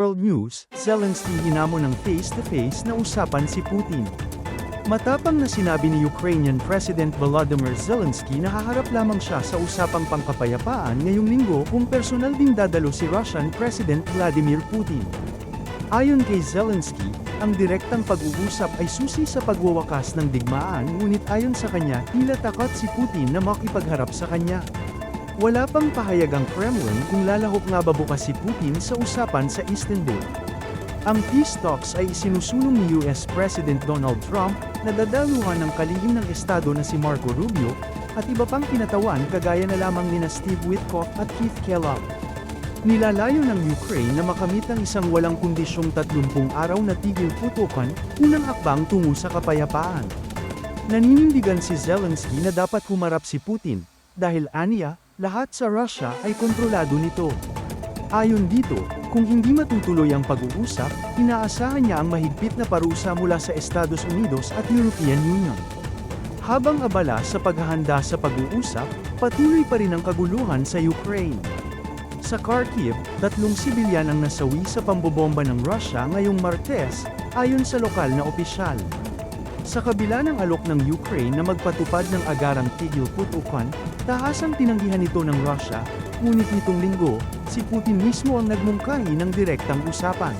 World News, Zelensky hinamon ng face-to-face na usapan si Putin. Matapang na sinabi ni Ukrainian President Volodymyr Zelensky na haharap lamang siya sa usapang pangkapayapaan ngayong linggo kung personal ding dadalo si Russian President Vladimir Putin. Ayon kay Zelensky, ang direktang pag-uusap ay susi sa pagwawakas ng digmaan ngunit ayon sa kanya, tila takot si Putin na makipagharap sa kanya. Wala pang pahayag ang Kremlin kung lalahok nga ba bukas si Putin sa usapan sa Istanbul. Ang peace talks ay isinusulong ni US President Donald Trump na dadaluhan ng kalihim ng estado na si Marco Rubio at iba pang kinatawan kagaya na lamang nina Steve Witkoff at Keith Kellogg. Nilalayo ng Ukraine na makamit ang isang walang kondisyong 30 araw na tigil putukan, unang hakbang tungo sa kapayapaan. Naninindigan si Zelensky na dapat humarap si Putin, dahil aniya, lahat sa Russia ay kontrolado nito. Ayon dito, kung hindi matutuloy ang pag-uusap, inaasahan niya ang mahigpit na parusa mula sa Estados Unidos at European Union. Habang abala sa paghahanda sa pag-uusap, patuloy pa rin ang kaguluhan sa Ukraine. Sa Kharkiv, tatlong sibilyan ang nasawi sa pambobomba ng Russia ngayong Martes, ayon sa lokal na opisyal. Sa kabila ng alok ng Ukraine na magpatupad ng agarang tigil putukan, tahasang tinanggihan ito ng Russia, ngunit nitong linggo, si Putin mismo ang nagmungkahi ng direktang usapan.